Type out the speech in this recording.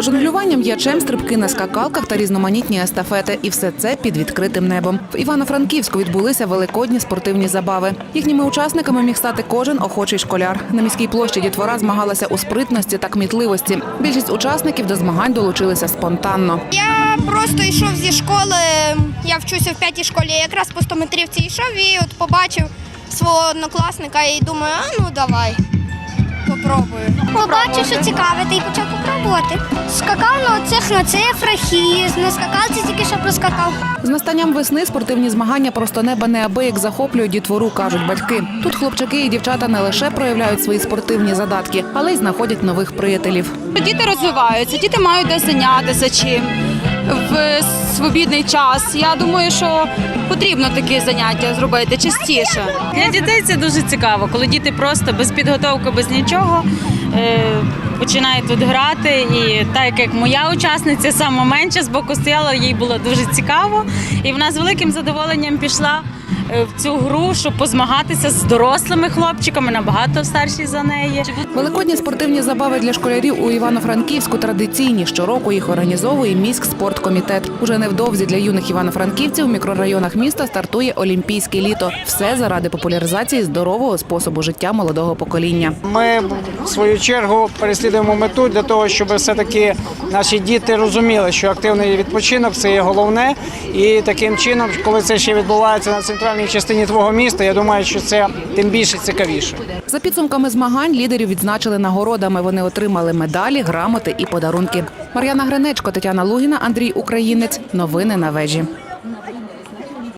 Жонглювання м'ячем, стрибки на скакалках та різноманітні естафети. І все це під відкритим небом. В Івано-Франківську відбулися великодні спортивні забави. Їхніми учасниками міг стати кожен охочий школяр. На міській площі дітвора змагалася у спритності та кмітливості. Більшість учасників до змагань долучилися спонтанно. Я просто йшов зі школи, я вчуся в п'ятій школі, якраз по 100 метрівці йшов і от побачив свого однокласника і думаю, а ну давай, попробую. Побачив, що цікаве, та й почав попробувати. Скакав на оцих на цифрах і на скакалці тільки що проскакав. З настанням весни спортивні змагання просто неба неабияк захоплюють дітвору, кажуть батьки. Тут хлопчаки і дівчата не лише проявляють свої спортивні задатки, але й знаходять нових приятелів. Діти розвиваються, діти мають де зайнятися чим в свобідний час. Я думаю, що потрібно такі заняття зробити частіше. Для дітей це дуже цікаво, коли діти просто без підготовки, без нічого Починає починають тут грати. І так як моя учасниця сама менша з боку стояла, їй було дуже цікаво. І вона з великим задоволенням пішла е, в цю гру, щоб позмагатися з дорослими хлопчиками, набагато старші за неї. Великодні спортивні забави для школярів у Івано-Франківську традиційні. Щороку їх організовує міськ спорткомітет. Уже невдовзі для юних івано-франківців в мікрорайонах міста стартує олімпійське літо. Все заради популяризації здорового способу життя молодого покоління. Ми в свою чергу переслідуємо мету для того, щоб все-таки наші діти розуміли, що активний відпочинок це є головне. І таким чином, коли це ще відбувається на центральній частині твого міста, я думаю, що це тим більше цікавіше. За підсумками змагань лідерів відзначили нагородами. Вони отримали медалі, грамоти і подарунки. Мар'яна Гринечко, Тетяна Лугіна, Андрій Українець. Новини на вежі.